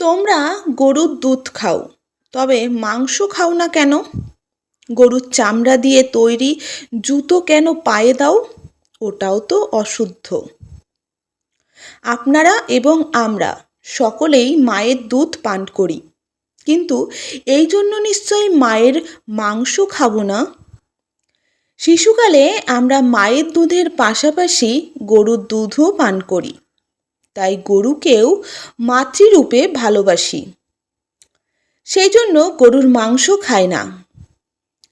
তোমরা গরুর দুধ খাও, তবে মাংস খাও না কেন? গরুর চামড়া দিয়ে তৈরি জুতো কেন পায়ে দাও? ওটাও তো অশুদ্ধ। আপনারা এবং আমরা সকলেই মায়ের দুধ পান করি, কিন্তু এই জন্য নিশ্চয়ই মায়ের মাংস খাব না? শিশুকালে আমরা মায়ের দুধের পাশাপাশি গরুর দুধও পান করি। তাই গরুকেও মাতৃরূপে ভালোবাসি। সেই জন্য গরুর মাংস খায় না।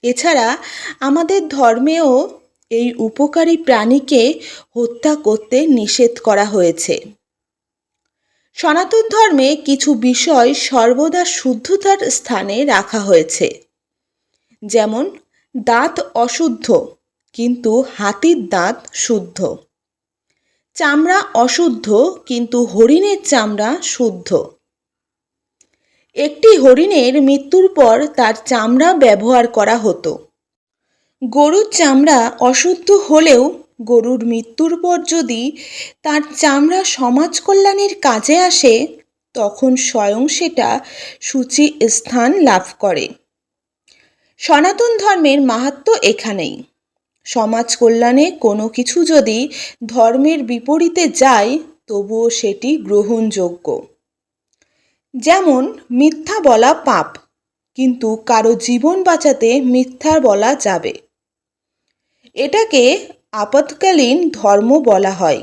এছাড়া আমাদের ধর্মেও এই উপকারী প্রাণীকে হত্যা করতে নিষেধ করা হয়েছে। সনাতন ধর্মে কিছু বিষয় সর্বদা শুদ্ধতার স্থানে রাখা হয়েছে। যেমন, দাঁত অশুদ্ধ, কিন্তু হাতির দাঁত শুদ্ধ। চামড়া অশুদ্ধ, কিন্তু হরিণের চামড়া শুদ্ধ। একটি হরিণের মৃত্যুর পর তার চামড়া ব্যবহার করা হতো। গরুর চামড়া অশুদ্ধ হলেও গরুর মৃত্যুর পর যদি তার চামড়া সমাজ কল্যাণের কাজে আসে, তখন স্বয়ং সেটা সূচি স্থান লাভ করে। সনাতন ধর্মের মাহাত্ম এখানেই। সমাজ কল্যাণে কোনো কিছু যদি ধর্মের বিপরীতে যায়, তবুও সেটি গ্রহণযোগ্য। যেমন, মিথ্যা বলা পাপ, কিন্তু কারও জীবন বাঁচাতে মিথ্যা বলা যাবে। এটাকে আপৎকালীন ধর্ম বলা হয়।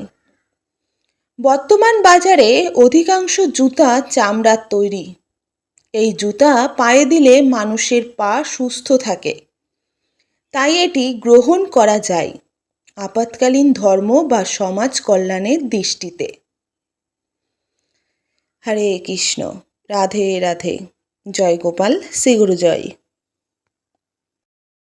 বর্তমান বাজারে অধিকাংশ জুতা চামড়ার তৈরি। এই জুতা পায়ে দিলে মানুষের পা সুস্থ থাকে। তাই এটি গ্রহণ করা যায় আপাতকালীন ধর্ম বা সমাজ কল্যাণের দৃষ্টিতে। হরে কৃষ্ণ, রাধে রাধে। জয় গোপাল শ্রী জয়।